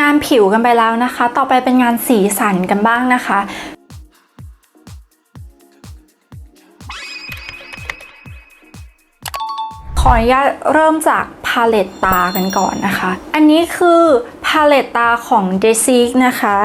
งานผิวกันไปแล้วนะคะ ต่อไปเป็นงานสีสันกันบ้างนะคะขออนุญาตเริ่มจากพาเลตตากันก่อนนะคะ อันนี้คือพาเลตตาของ d e s i g นะคะ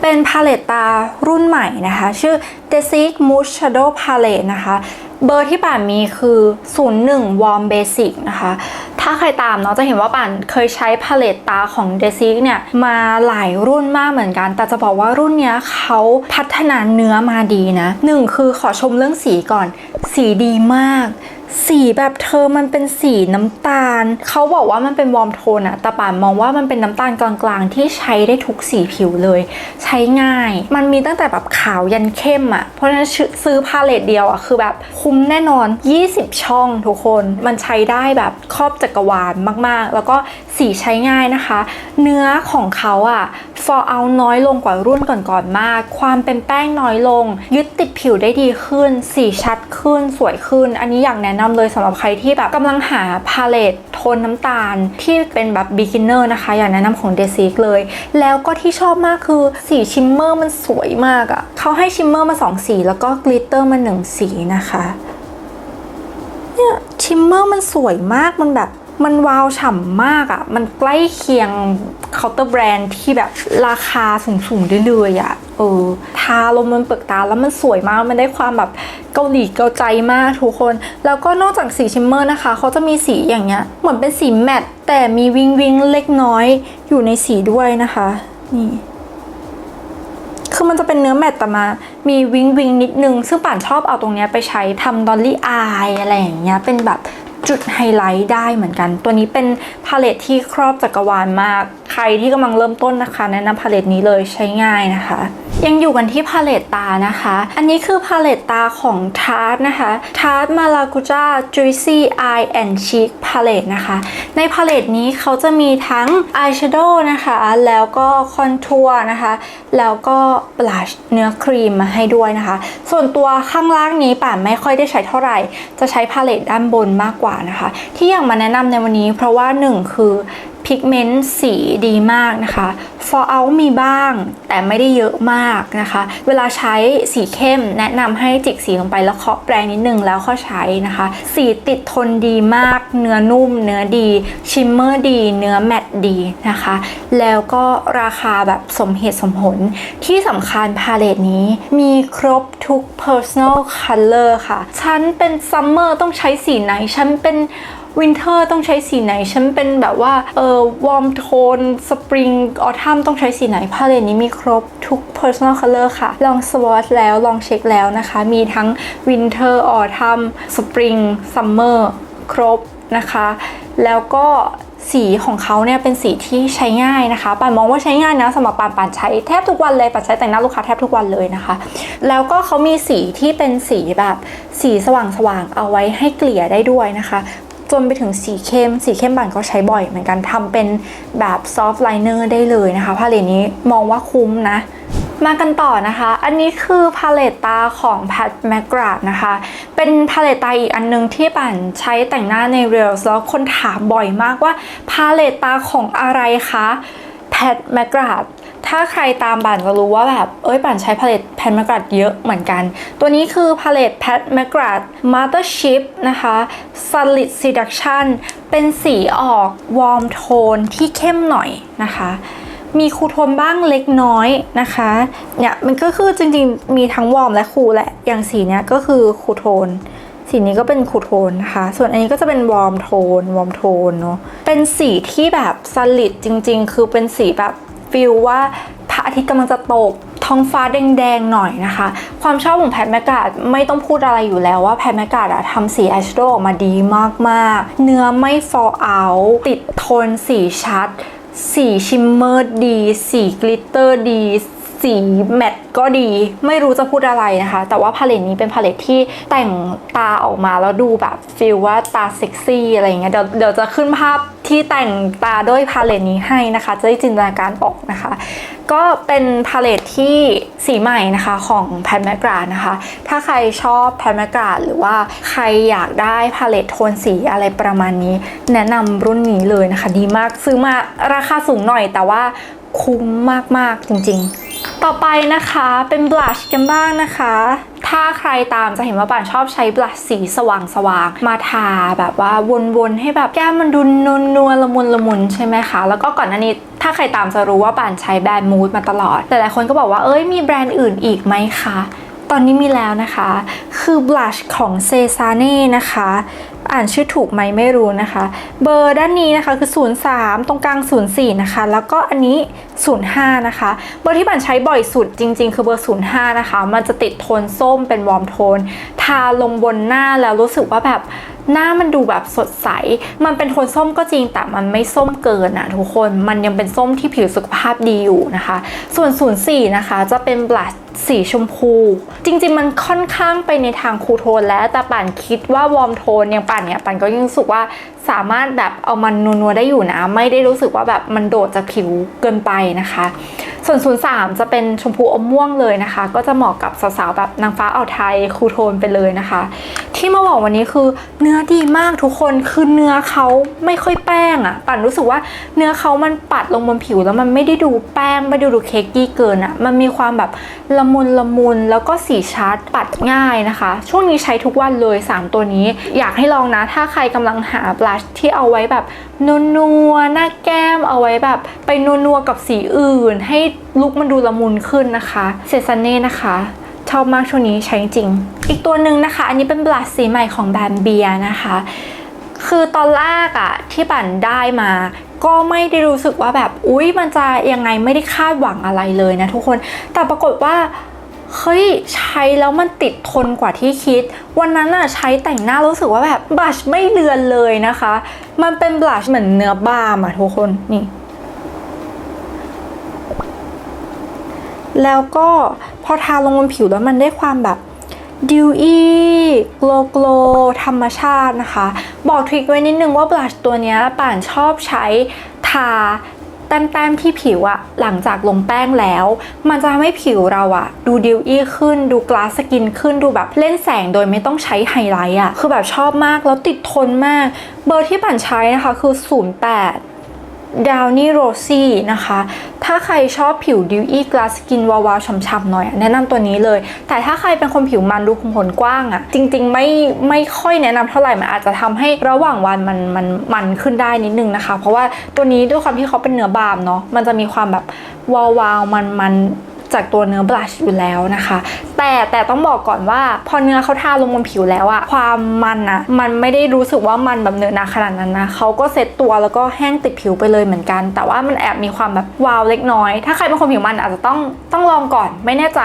เป็นพาเลตตารุ่นใหม่นะคะ ชื่อ d e s i g Mood Shadow Palette นะคะ เบอร์ที่ป่านมีคือ 01 Warm Basic นะคะ ถ้าใครตามเนาะจะเห็นว่าป่านเคยใช้พาเลตตาของ d e s i c เนี่ย มาหลายรุ่นมากเหมือนกัน แต่จะบอกว่ารุ่นเนี้ยเขาพัฒนาเนื้อมาดีนะหนึ่งคือขอชมเรื่องสีก่อน สีดีมาก สีแบบเธอมันเป็นสีน้ำตาล เขาบอกว่ามันเป็นวอร์มโทนอะแต่ป่านมองว่ามันเป็นน้ำตาลกลางๆ ที่ใช้ได้ทุกสีผิวเลย ใช้ง่าย มันมีตั้งแต่แบบขาวยันเข้มอะเพราะฉะนั้นซื้อพาเลตเดียวอะคือแบบคุ้มแน่นอน 20 ช่องทุกคน มันใช้ได้แบบครอบจักรวาลมากๆ แล้วก็สีใช้ง่ายนะคะ เนื้อของเขาอะ for out น้อยลงกว่ารุ่นก่อนๆมาก ความเป็นแป้งน้อยลง ยึดติดผิวได้ดีขึ้น สีชัดขึ้น สวยขึ้น อันนี้อย่ากแนะนำเลยสำหรับใครที่แบบกำลังหาพาเลตโทนน้ำตาลที่เป็นแบบ beginner นะคะ อยากแนะนำของเดซิกเลย แล้วก็ที่ชอบมากคือสีชิมเมอร์มันสวยมากอะ่ะเขาให้ชิมเมอร์มา 2 สี แล้วก็กลิตเตอร์มา 1 สีนะคะ เนี่ยชิมเมอร์มันสวยมากมันแบบ มันวาวฉ่ำมากอะ่ะ มันใกล้เคียงเคาน์เตอร์แบรนด์ที่แบบราคาสูงๆได้เลยอะ่ะ เออ ทาลงบนเปลือกตาแล้วมันสวยมาก มันได้ความแบบเกาหลีเกาใจมากทุกคน แล้วก็นอกจากสีชิมเมอร์นะคะ เขาจะมีสีอย่างเงี้ย เหมือนเป็นสีแมตต์แต่มีวิงวิงเล็กน้อยอยู่ในสีด้วยนะคะ นี่คือมันจะเป็นเนื้อแมตต์แต่มา มีวิงวิงนิดนึง ซึ่งป่านชอบเอาตรงเนี้ยไปใช้ทำดอลลี่อายอะไรอย่างเงี้ย เป็นแบบ จุดไฮไลท์ได้เหมือนกัน ตัวนี้เป็นพาเลตที่ครอบจักรวาลมาก ใครที่กำลังเริ่มต้นนะคะ แนะนำพาเลตนี้เลยใช้ง่ายนะคะ ยังอยู่กันที่พาเลตตานะคะ อันนี้คือพาเลตตาของ Tarte นะคะ Tarte Maracuja Juicy Eye and Cheek Palette นะคะ ในพาเลตนี้เขาจะมีทั้ง eyeshadow นะคะ แล้วก็คอนทัวร์นะคะ แล้วก็บลัชเนื้อครีมมาให้ด้วยนะคะ ส่วนตัวข้างล่างนี้ป่านไม่ค่อยได้ใช้เท่าไหร่ จะใช้พาเลตด้านบนมากกว่านะคะ ที่อยากมาแนะนำในวันนี้ เพราะว่าหนึ่งคือ พิกเมนต์สีดีมากนะคะ for out มีบ้างแต่ไม่ได้เยอะมากนะคะ เวลาใช้สีเข้มแนะนำให้จิกสีลงไปแล้วเคาะแปรงนิดนึงแล้วเข้าใช้นะคะ สีติดทนดีมาก เนื้อนุ่ม เนื้อดี ชิมเมอร์ดี เนื้อแมตต์ดีนะคะ แล้วก็ราคาแบบสมเหตุสมผล ที่สำคัญพาเลตนี้มีครบทุก personal color ค่ะ ฉันเป็นซัมเมอร์ต้องใช้สีไหน ฉันเป็น วินเทอร์ต้องใช้สีไหน ฉันเป็นแบบว่า เออวอร์มโทน สปริง ออทัมต้องใช้สีไหน พาเลตนี้มีครบทุก personal color ค่ะ ลองสวอตแล้วลองเช็คแล้วนะคะ มีทั้งวินเทอร์ออทัมสปริงซัมเมอร์ครบนะคะ แล้วก็สีของเขาเนี่ยเป็นสีที่ใช้ง่ายนะคะปานมองว่าใช้ง่ายนะสำหรับปานปานใช้แทบทุกวันเลยปานใช้แต่งหน้าลูกค้าแทบทุกวันเลยนะคะ แล้วก็เขามีสีที่เป็นสีแบบสีสว่างๆเอาไว้ให้เกลี่ยได้ด้วยนะคะ จนไปถึงสีเข้ม สีเข้มบันก็ใช้บ่อยเหมือนกันทำเป็นแบบซอฟต์ไลเนอร์ได้เลยนะคะพาเลตนี้มองว่าคุ้มนะ มากันต่อนะคะ อันนี้คือพาเลตตาของ Pat McGrath นะคะ เป็นพาเลตตาอีกอันนึงที่ป่านใช้แต่งหน้าใน Reels แล้วคนถามบ่อยมากว่าพาเลตตาของอะไรคะ Pat McGrath ถ้าใครตามป่านจะรู้ว่าแบบเอ้ยป่านใช้พาเลต Pat McGrath เยอะเหมือนกัน ตัวนี้คือพาเลต Pat McGrath Mothership นะคะ Solid Seduction เป็นสีออกวอร์มโทนที่เข้มหน่อยนะคะมีคูโทนบ้างเล็กน้อยนะคะ เนี่ยมันก็คือจริงๆ มีทั้งวอร์มและคูแหละ อย่างสีเนี้ยก็คือคูโทน สีนี้ก็เป็นคูโทนนะคะ ส่วนอันนี้ก็จะเป็นวอร์มโทน วอร์มโทนเนาะ เป็นสีที่แบบสลิดจริง ๆ คือเป็นสีแบบฟิลว่าพระอาทิตย์กำลังจะตกท้องฟ้าแดงๆหน่อยนะคะ ความชอบของแพทแมกกาดไม่ต้องพูดอะไรอยู่แล้วว่าแพทแมกกาดอะทำสีอายแชโดว์ออกมาดีมากๆ เนื้อไม่ fall out ติดทนสีชัด สีชิมเมอร์ดี สีกลิตเตอร์ดี สีแมตต์ก็ดีไม่รู้จะพูดอะไรนะคะ แต่ว่าพาเลตนี้เป็นพาเลตที่แต่งตาออกมาแล้วดูแบบฟีลว่าตาเซ็กซี่อะไรเงี้ยเดี๋ยวเดี๋ยวจะขึ้นภาพที่แต่งตาด้วยพาเลตนี้ให้นะคะ จะได้จินตนาการออกนะคะ ก็เป็นพาเลตที่สีใหม่นะคะของแพนแมกรานะคะ ถ้าใครชอบแพนแมกราหรือว่าใครอยากได้พาเลตโทนสีอะไรประมาณนี้ แนะนำรุ่นนี้เลยนะคะ ดีมากซื้อมาราคาสูงหน่อยแต่ว่าคุ้มมาก ๆ จริง ๆ ต่อไปนะคะเป็นบลัชกันบ้างนะคะ ถ้าใครตามจะเห็นว่าป่านชอบใช้บลัชสีสว่างๆ มาทาแบบว่าวนๆ ให้แบบแก้มมันดูนวลๆละมุนละมุนใช่ไหมคะ แล้วก็ก่อนหน้านี้ถ้าใครตามจะรู้ว่าป่านใช้แบรนด์มูดมาตลอดแต่หลายคนก็บอกว่าเอ้ยมีแบรนด์อื่นอีกไหมคะ ตอนนี้มีแล้วนะคะ คือบลัชของเซซาเน่นะคะ อ่านชื่อถูกไหมไม่รู้นะคะ เบอร์ด้านนี้นะคะคือ 03 ตรงกลาง 04 นะคะ แล้วก็อันนี้ 05 นะคะ เบอร์ที่บันใช้บ่อยสุดจริง ๆ คือเบอร์ 05 นะคะ มันจะติดโทนส้มเป็นวอร์มโทน ทาลงบนหน้าแล้วรู้สึกว่าแบบ หน้ามันดูแบบสดใส มันเป็นโทนส้มก็จริงแต่มันไม่ส้มเกินอะทุกคน มันยังเป็นส้มที่ผิวสุขภาพดีอยู่นะคะ ส่วน 04 นะคะ จะเป็นบลัชสีชมพู จริงๆ มันค่อนข้างไปในทางคูลโทนแล้วแต่ป่านคิดว่าวอร์มโทนอย่างป่านเนี่ยป่านก็ยังรู้สึกว่าสามารถแบบเอามันนัวๆได้อยู่นะ ไม่ได้รู้สึกว่าแบบมันโดดจากผิวเกินไปนะคะ ส่วน 03 จะเป็นชมพูอมม่วงเลยนะคะ ก็จะเหมาะกับสาวๆแบบนางฟ้าเอาไทยคูโทนไปเลยนะคะ ที่มาบอกวันนี้คือเนื้อดีมากทุกคนคือเนื้อเขาไม่ค่อยแป้งอะ่ะป่นรู้สึกว่าเนื้อเขามันปัดลงบนผิวแล้วมันไม่ได้ดูแป้งไม่ได้ดูเค้กกี้เกินอะ่ะมันมีความแบบละมุนละมุนแล้วก็สีชัดปัดง่ายนะคะ ช่วงนี้ใช้ทุกวันเลย 3 ตัวนี้ อยากให้ลองนะ ถ้าใครกำลังหาบลัชที่เอาไว้แบบนัวๆหน้าแก้มเอาไว้แบบ ไปนัวๆกับสีอื่นให้ลุคมันดูละมุนขึ้นนะคะเซซันเน่นะคะชอบมากช่วงนี้ใช้จริง อีกตัวหนึ่งนะคะ อันนี้เป็นบลัชสีใหม่ของแบรนด์เบียนะคะ คือตอนแรกอะที่ปั่นได้มาก็ไม่ได้รู้สึกว่าแบบ อุ๊ย มันจะยังไงไม่ได้คาดหวังอะไรเลยนะทุกคน แต่ปรากฏว่า เฮ้ย ใช้แล้วมันติดทนกว่าที่คิด วันนั้นอะใช้แต่งหน้ารู้สึกว่าแบบบลัชไม่เลือนเลยนะคะ มันเป็นบลัชเหมือนเนื้อบาล์มอะทุกคน นี่ แล้วก็พอทาลงบนผิวแล้วมันได้ความแบบดิวอี้โกลโกลธรรมชาตินะคะ บอกทริคไว้นิดนึงว่าบลัชตัวนี้ป่านชอบใช้ทาแต้มๆที่ผิวอะหลังจากลงแป้งแล้ว มันจะทำให้ผิวเราอะดูดิวอี้ขึ้น ดูกลาสสกินขึ้นดูแบบเล่นแสงโดยไม่ต้องใช้ไฮไลท์อะคือแบบชอบมากแล้วติดทนมาก เบอร์ที่ป่านใช้นะคะคือ 08 ดาวนี่โรซี่นะคะ ถ้าใครชอบผิวดิวอี้กลาสกินวาวๆฉ่ำๆหน่อย แนะนำตัวนี้เลย แต่ถ้าใครเป็นคนผิวมันดูขุมขนกว้างอะ่ะ จริงๆ ไม่ไม่ค่อยแนะนำเท่าไหร่ มันอาจจะทำให้ระหว่างวันมันมันมันขึ้นได้นิดนึงนะคะ เพราะว่าตัวนี้ด้วยความที่เขาเป็นเนื้อบาล์มเนาะ มันจะมีความแบบวาวๆมันมัน จากตัวเนื้อบลัชอยู่แล้วนะคะ แต่แต่ต้องบอกก่อนว่า พอเนื้อเขาทาลงบนผิวแล้วอะความมันอะมันไม่ได้รู้สึกว่ามันแบบเนื้อหนาขนาดนั้นนะเขาก็เซ็ตตัวแล้วก็แห้งติดผิวไปเลยเหมือนกัน แต่ว่ามันแอบมีความแบบวาวเล็กน้อย ถ้าใครเป็นคนผิวมันอาจจะต้องต้องลองก่อนไม่แน่ใจ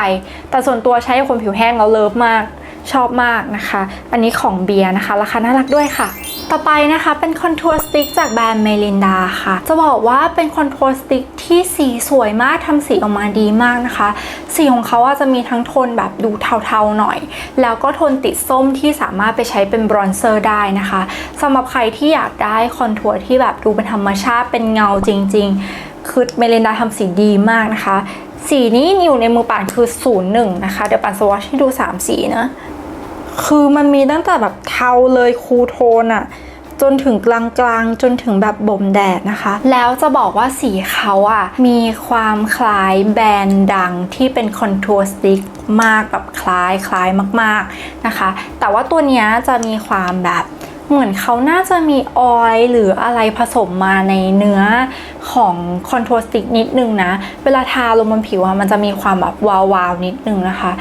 แต่ส่วนตัวใช้คนผิวแห้งแล้วเลิฟมากชอบมากนะคะ อันนี้ของเบียร์นะคะ ราคาน่ารักด้วยค่ะ ต่อไปนะคะเป็นคอนทัวร์สติ๊กจากแบรนด์เมลินดาค่ะ จะบอกว่าเป็นคอนทัวร์สติ๊กที่สีสวยมากทำสีออกมาดีมากนะคะ สีของเขาอาจจะมีทั้งโทนแบบดูเทาๆหน่อย แล้วก็โทนติดส้มที่สามารถไปใช้เป็นบรอนเซอร์ได้นะคะสำหรับใครที่อยากได้คอนทัวร์ที่แบบดูเป็นธรรมชาติเป็นเงาจริง ๆ คือเมลินดาทำสีดีมากนะคะ สีนี้อยู่ในมือป่านคือ 01 นะคะ เดี๋ยวป่านสวอชให้ดู 3 สีนะ คือมันมีตั้งแต่แบบเทาเลยคูโทนอะจนถึงกลางๆ จนถึงแบบบ่มแดดนะคะ แล้วจะบอกว่าสีเขาอะมีความคล้ายแบรนด์ดังที่เป็นคอนทัวร์สติ๊กมากแบบคล้ายคล้ายมากๆนะคะ แต่ว่าตัวเนี้ยจะมีความแบบ เหมือนเขาน่าจะมีออยล์หรืออะไรผสมมาในเนื้อของคอนทัวร์สติกนิดนึงนะ เวลาทาลงบนผิวอะมันจะมีความแบบวาวๆนิดนึงนะคะ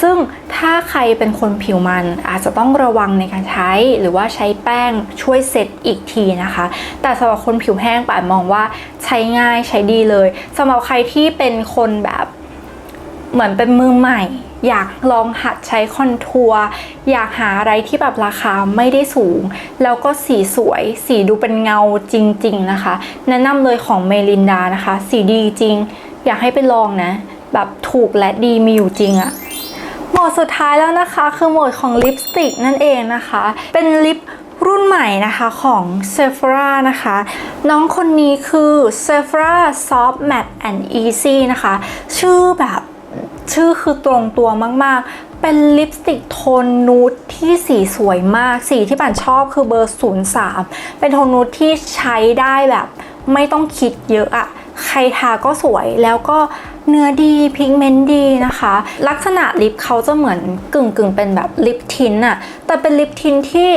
ซึ่งถ้าใครเป็นคนผิวมันอาจจะต้องระวังในการใช้หรือว่าใช้แป้งช่วยเซตอีกทีนะคะ แต่สำหรับคนผิวแห้งป่านมองว่าใช้ง่ายใช้ดีเลยสำหรับใครที่เป็นคนแบบ เหมือนเป็นมือใหม่ อยากลองหัดใช้คอนทัวร์อยากหาอะไรที่แบบราคาไม่ได้สูง แล้วก็สีสวย สีดูเป็นเงาจริง ๆ นะคะ แนะนำเลยของเมลินดานะคะ สีดีจริง อยากให้ไปลองนะ แบบถูกและดีมีอยู่จริงอะหมดสุดท้ายแล้วนะคะคือหมดของลิปสติกนั่นเองนะคะ เป็นลิปรุ่นใหม่นะคะของ Sephora นะคะ น้องคนนี้คือ Sephora Soft Matte and Easy นะคะ ชื่อแบบ ชื่อคือตรงตัวมาก ๆ เป็นลิปสติกโทนนูดที่สีสวยมาก สีที่ป่านชอบคือเบอร์ 03 เป็นโทนนูดที่ใช้ได้แบบไม่ต้องคิดเยอะอะใครทาก็สวยแล้วก็เนื้อดีพิกเมนต์ดีนะคะ ลักษณะลิปเขาจะเหมือนกึ่งกึ่งๆเป็นแบบลิปทินอะแต่เป็นลิปทินที่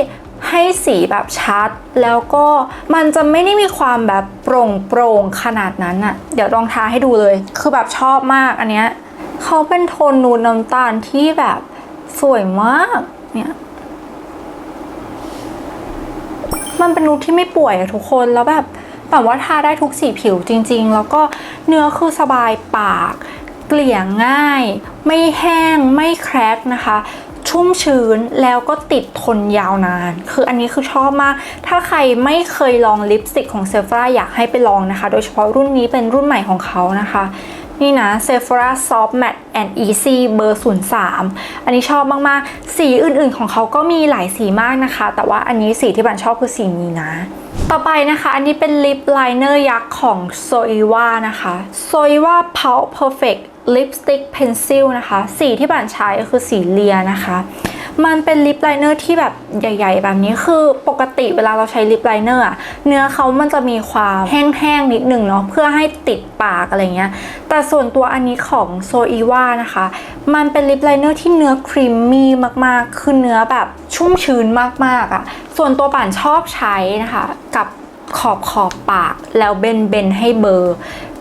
ให้สีแบบชัด แล้วก็มันจะไม่ได้มีความแบบโปร่งโปร่งขนาดนั้นอะเดี๋ยวลองทาให้ดูเลย คือแบบชอบมากอันเนี้ย เขาเป็นโทนนูดน้ำตาลที่แบบสวยมากเนี่ยมันเป็นนูดที่ไม่ป่วยอะทุกคนแล้วแบบแบบว่าทาได้ทุกสีผิวจริง ๆ แล้วก็เนื้อคือสบายปาก เกลี่ยง่าย ไม่แห้งไม่แครกนะคะ ชุ่มชื้นแล้วก็ติดทนยาวนาน คืออันนี้คือชอบมาก ถ้าใครไม่เคยลองลิปสติกของเซฟราอยากให้ไปลองนะคะ โดยเฉพาะรุ่นนี้เป็นรุ่นใหม่ของเขานะคะ นี่นะ Sephora Soft Matte and Easy เบอร์ 03 อันนี้ชอบมาก ๆ สีอื่น ๆ ของเขาก็มีหลายสีมากนะคะ แต่ว่าอันนี้สีที่บันชอบคือสีนี้นะต่อไปนะคะ อันนี้เป็นลิปไลเนอร์ยักษ์ของ Zoeva นะคะ Zoeva Pulp Perfect Lipstick Pencil นะคะ สีที่บันใช้คือสีเลียนะคะ มันเป็นลิปไลเนอร์ที่แบบใหญ่ ๆ แบบนี้คือปกติเวลาเราใช้ลิปไลเนอร์เนื้อเขามันจะมีความแห้งๆ นิดหนึ่งเนาะเพื่อให้ติดปากอะไรเงี้ย แต่ส่วนตัวอันนี้ของโซอีวานะคะ มันเป็นลิปไลเนอร์ที่เนื้อครีมมี่มากๆ คือเนื้อแบบชุ่มชื้นมากๆอะส่วนตัวป่านชอบใช้นะคะกับขอบขอบปากแล้วเบนเบนให้เบอร์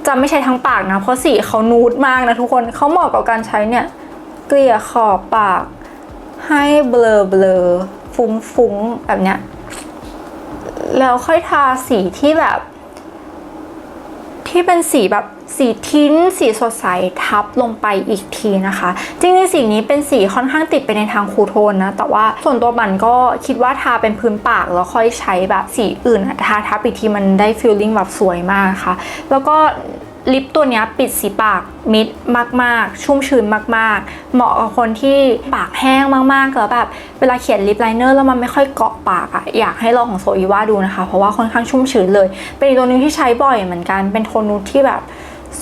จะไม่ใช้ทั้งปากนะ เพราะสีเขานูดมากนะทุกคนเขาเหมาะกับการใช้เนี่ย เกลี่ยขอบปาก ให้เบลอเบลอฟุ้งฟุ้งแบบเนี้ยแล้วค่อยทาสีที่แบบ ที่เป็นสีแบบสีทิ้น สีสดใสทับลงไปอีกทีนะคะ จริงๆสีนี้เป็นสีค่อนข้างติดไปในทางคูโทนนะ แต่ว่าส่วนตัวบันก็คิดว่าทาเป็นพื้นปากแล้วค่อยใช้แบบสีอื่นทาทับอีกทีมันได้ฟิลลิ่งแบบสวยมากค่ะ แล้วก็ ลิปตัวนี้ปิดสีปากมิดมาก ๆ ชุ่มชื้นมาก ๆ เหมาะกับคนที่ปากแห้งมากๆแล้วแบบเวลาเขียนลิปไลเนอร์แล้วมันไม่ค่อยเกาะปากอะอยากให้ลองของโซอีว่าดูนะคะ เพราะว่าค่อนข้างชุ่มชื้นเลย เป็นอีกตัวนึงที่ใช้บ่อยเหมือนกัน เป็นโทนนูดที่แบบ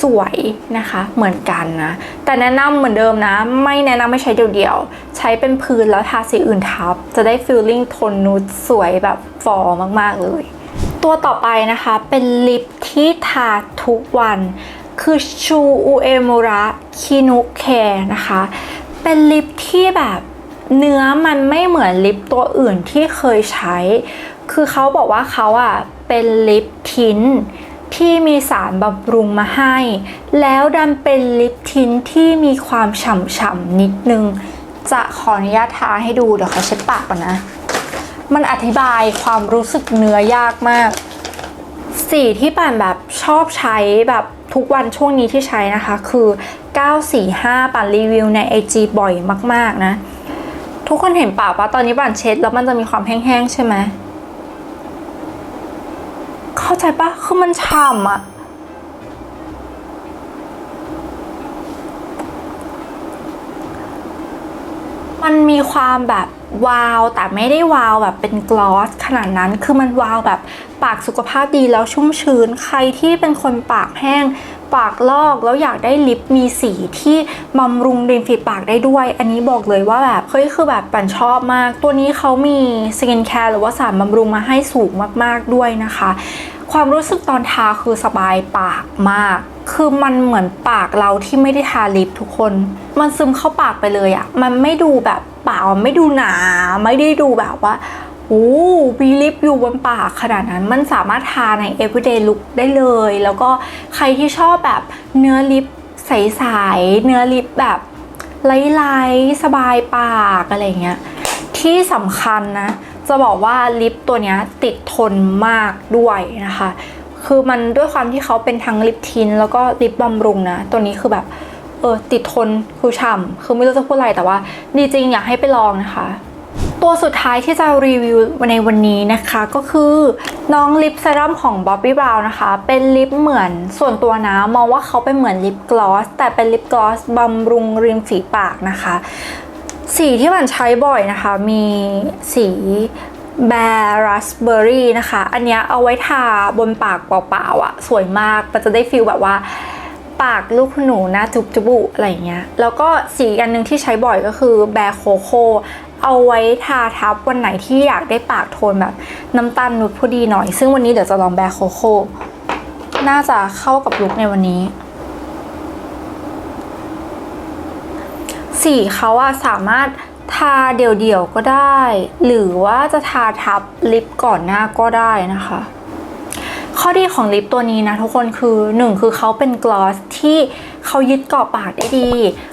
สวยนะคะเหมือนกันนะ แต่แนะนำเหมือนเดิมนะ ไม่แนะนำไม่ใช้เดี่ยวๆ ใช้เป็นพื้นแล้วทาสีอื่นทับ จะได้ฟีลลิ่งโทนนูดสวยแบบฟอร์มากๆเลย ตัวต่อไปนะคะ เป็นลิปที่ทาทุกวัน คือชูอูเอมูระคินุแคนะคะ เป็นลิปที่แบบเนื้อมันไม่เหมือนลิปตัวอื่นที่เคยใช้ คือเขาบอกว่าเขาอะเป็นลิปทินที่มีสารบำรุงมาให้ แล้วดันเป็นลิปทินที่มีความฉ่ำๆนิดนึง จะขออนุญาตทาให้ดูเดี๋ยวเขอเช็ดปากก่อนนะ มันอธิบายความรู้สึกเนื้อยากมาก สีที่ป่านแบบชอบใช้แบบทุกวันช่วงนี้ที่ใช้นะคะ คือ 945ป่านรีวิวใน IG บ่อยมาก ๆ นะ ทุกคนเห็นป่ากปะตอนนี้ป่านเช็ด แล้วมันจะมีความแห้งๆ ใช่ไหมเข้าใจปะคือมันฉ่ำอะมันมีความแบบ วาวแต่ไม่ได้วาวแบบเป็นกลอสขนาดนั้นคือมันวาวแบบปากสุขภาพดีแล้วชุ่มชื้น ใครที่เป็นคนปากแห้ง ปากลอกแล้วอยากได้ลิปมีสีที่บำรุงริมฝีปากได้ด้วย อันนี้บอกเลยว่าแบบเฮ้ยคือแบบปันชอบมาก ตัวนี้เขามีสกินแคร์หรือว่าสารบำรุงมาให้สูงมากๆด้วยนะคะ ความรู้สึกตอนทาคือสบายปากมาก คือมันเหมือนปากเราที่ไม่ได้ทาลิปทุกคน มันซึมเข้าปากไปเลยอะมันไม่ดูแบบปากมันไม่ดูหนา ไม่ได้ดูแบบว่าโอ้มีลิปอยู่บนปากขนาดนั้น มันสามารถทาใน everyday look ได้เลย แล้วก็ใครที่ชอบแบบเนื้อลิปใสๆ เนื้อลิปแบบไร้ๆสบายปากอะไรเงี้ย ที่สำคัญนะ จะบอกว่าลิปตัวนี้ติดทนมากด้วยนะคะ คือมันด้วยความที่เขาเป็นทั้งลิปทินแล้วก็ลิปบำรุงนะ ตัวนี้คือแบบเออติดทนคือฉ่ำคือไม่รู้จะพูดอะไรแต่ว่า ดีจริงอยากให้ไปลองนะคะ ตัวสุดท้ายที่จะรีวิวในวันนี้นะคะ ก็คือน้องลิปเซรั่มของ Bobbi Brown นะคะ เป็นลิปเหมือนส่วนตัวนะมองว่าเขาเป็นเหมือนลิปกลอสแต่เป็นลิปกลอสบำรุงริมฝีปากนะคะ สีที่มันใช้บ่อยนะคะ มีสี แบร์ราสเบอร์รี่นะคะ อันนี้เอาไว้ทาบนปากเปล่าๆอะ่ะ สวยมาก มันจะได้ฟีลแบบว่า ปากลูกหนูน้าจุบจุบุอะไรเงี้ย แล้วก็สีอันหนึงที่ใช้บ่อยก็คือแบร์โคโค เอาไว้ทาทับวันไหนที่อยากได้ปากโทนแบบน้ำตาลนุดพอดีหน่อย ซึ่งวันนี้เดี๋ยวจะลองแบร์โคโค น่าจะเข้ากับลุคในวันนี้สีเขาอะสามารถ ทาเดี่ยวๆก็ได้ หรือว่าจะทาทับลิปก่อนหน้าก็ได้นะคะ ข้อดีของลิปตัวนี้นะทุกคนคือหนึ่งคือเขาเป็นกลอสที่เขายึดเกาะปากได้ดี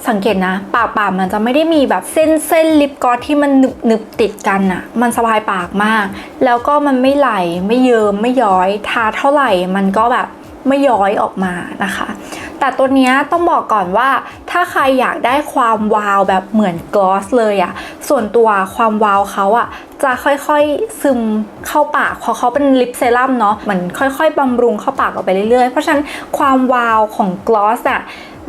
สังเกตนะ ปากปากมันจะไม่ได้มีแบบเส้นเส้นลิปกลอสที่มันหนึบหนึบติดกันอะมันสบายปากมาก แล้วก็มันไม่ไหลไม่เยิมไม่ย้อย ทาเท่าไหร่มันก็แบบไม่ย้อยออกมานะคะ แต่ตัวเนี้ยต้องบอกก่อนว่า ถ้าใครอยากได้ความวาวแบบเหมือนกลอสเลยอะส่วนตัวความวาวเขาอะจะค่อยๆซึมเข้าปากเพราะเขาเป็นลิปเซรั่มเนาะเหมือนค่อยๆบำรุงเข้าปากออกไปเรื่อยๆ เพราะฉะนั้นความวาวของกลอสอะ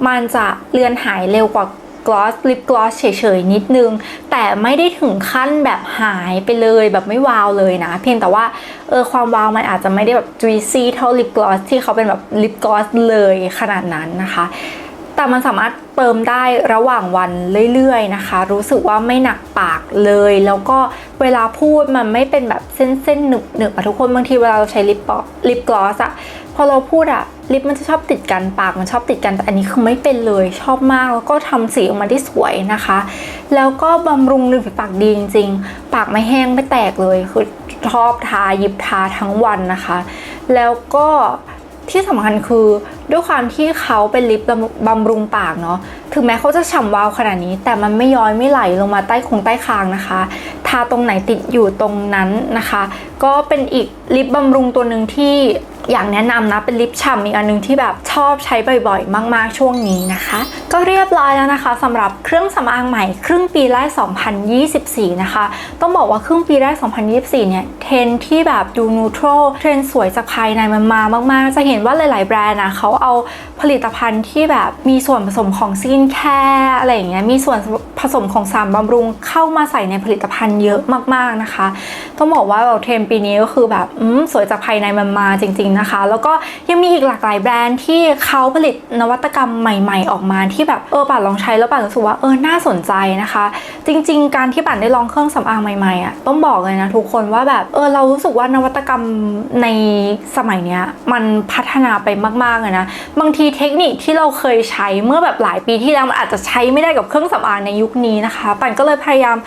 มันจะเลือนหายเร็วกว่าก กลอสลิปกลอสเฉยๆนิดนึง แต่ไม่ได้ถึงขั้นแบบหายไปเลยแบบไม่วาวเลยนะ เพียงแต่ว่าเออความวาวมันอาจจะไม่ได้แบบ juicy เท่าลิปกลอสที่เขาเป็นแบบลิปกลอสเลยขนาดนั้นนะคะแต่มันสามารถเติมได้ระหว่างวันเรื่อยๆนะคะ รู้สึกว่าไม่หนักปากเลย แล้วก็เวลาพูดมันไม่เป็นแบบเส้นๆหนึบๆอะทุกคนบางทีเวลาเราใช้ลิปลิปกลอสอะพอเราพูดอะ ลิปมันจะชอบติดกันปากมันชอบติดกันแต่อันนี้คือไม่เป็นเลยชอบมากแล้วก็ทำสีออกมาได้สวยนะคะ แล้วก็บำรุงริมฝีปากดีจริงๆ ปากไม่แห้งไม่แตกเลยคือชอบทาหยิบทาทั้งวันนะคะ แล้วก็ที่สำคัญคือด้วยความที่เขาเป็นลิปบำบำรุงปากเนาะถึงแม้เขาจะฉ่ำวาวขนาดนี้ แต่มันไม่ย้อยไม่ไหลลงมาใต้คงใต้คางนะคะ ทาตรงไหนติดอยู่ตรงนั้นนะคะ ก็เป็นอีกลิปบำรุงตัวหนึ่งที่ อยากแนะนำนะเป็นลิปฉ่ำอีกอันหนึงที่แบบชอบใช้บ่อยๆ มากๆช่วงนี้นะคะ ก็เรียบร้อยแล้วนะคะสำหรับเครื่องสำอางใหม่ครึ่งปีแรก 2024 นะคะ ต้องบอกว่าครึ่งปีแรก 2024 เนี่ยเทรนที่แบบดูนูโตรเทรนสวยจากภายในมันมามากๆ จะเห็นว่าหลายๆ แบรนด์นะเขาเอาผลิตภัณฑ์ที่แบบมีส่วนผสมของสกินแคร์อะไรอย่างเงี้ยมีส่วน ผสมของสารบำรุงเข้ามาใส่ในผลิตภัณฑ์เยอะมากๆนะคะ ต้องบอกว่าเราเทรนปีนี้ก็คือแบบสวยจากภายในมันมาจริง ๆนะคะ แล้วก็ยังมีอีกหลากหลายแบรนด์ที่เขาผลิตนวัตกรรมใหม่ ๆ ออกมาที่แบบเออป่านลองใช้แล้วป่านรู้สึกว่าเออน่าสนใจนะคะ จริง ๆ การที่ป่านได้ลองเครื่องสำอางใหม่ๆอะต้องบอกเลยนะทุกคนว่าแบบเออเรารู้สึกว่านวัตกรรมในสมัยเนี้ยมันพัฒนาไปมากๆเลยนะบางทีเทคนิคที่เราเคยใช้เมื่อแบบหลายปีที่แล้วมันอาจจะใช้ไม่ได้กับเครื่องสำอางในยุคนี้นะคะป่นก็เลยพยายาม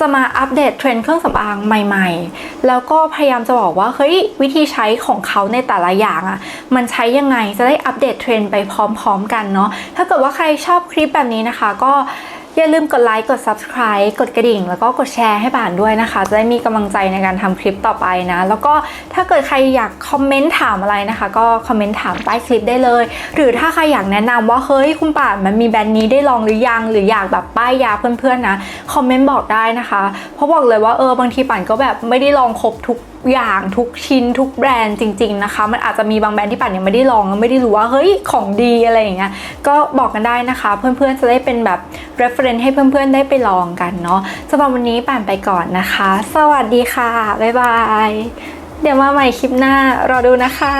จะมาอัปเดตเทรนด์เครื่องสำอางใหม่ๆ แล้วก็พยายามจะบอกว่าเฮ้ยวิธีใช้ของเขาในแต่ละอย่างอะ่ะมันใช้ยังไงจะได้อัปเดตเทรนด์ไปพร้อมๆกันเนาะถ้าเกิดว่าใครชอบคลิปแบบนี้นะคะก็ อย่าลืมกดไลค์กด subscribe กดกระดิ่ง แล้วก็กดแชร์ให้ป่านด้วยนะคะ จะได้มีกำลังใจในการทำคลิปต่อไปนะ แล้วก็ถ้าเกิดใครอยากคอมเมนต์ถามอะไรนะคะ ก็คอมเมนต์ถามใต้คลิปได้เลย หรือถ้าใครอยากแนะนำว่าเฮ้ยคุณป่านมันมีแบรนด์นี้ได้ลองหรือยัง หรืออยากแบบป้ายยาเพื่อนๆนะคอมเมนต์บอกได้นะคะ เพราะบอกเลยว่าเออบางทีป่านก็แบบไม่ได้ลองครบทุก อย่างทุกชิ้นทุกแบรนด์จริง ๆนะคะ มันอาจจะมีบางแบรนด์ที่ป่านยังไม่ได้ลองไม่ได้รู้ว่าเฮ้ยของดีอะไรอย่างเงี้ยก็บอกกันได้นะคะ เพื่อนๆจะได้เป็นแบบ reference ให้เพื่อนๆได้ไปลองกันเนาะสำหรับวันนี้ป่านไปก่อนนะคะ สวัสดีค่ะบ๊ายบายเดี๋ยวมาใหม่คลิปหน้ารอดูนะคะ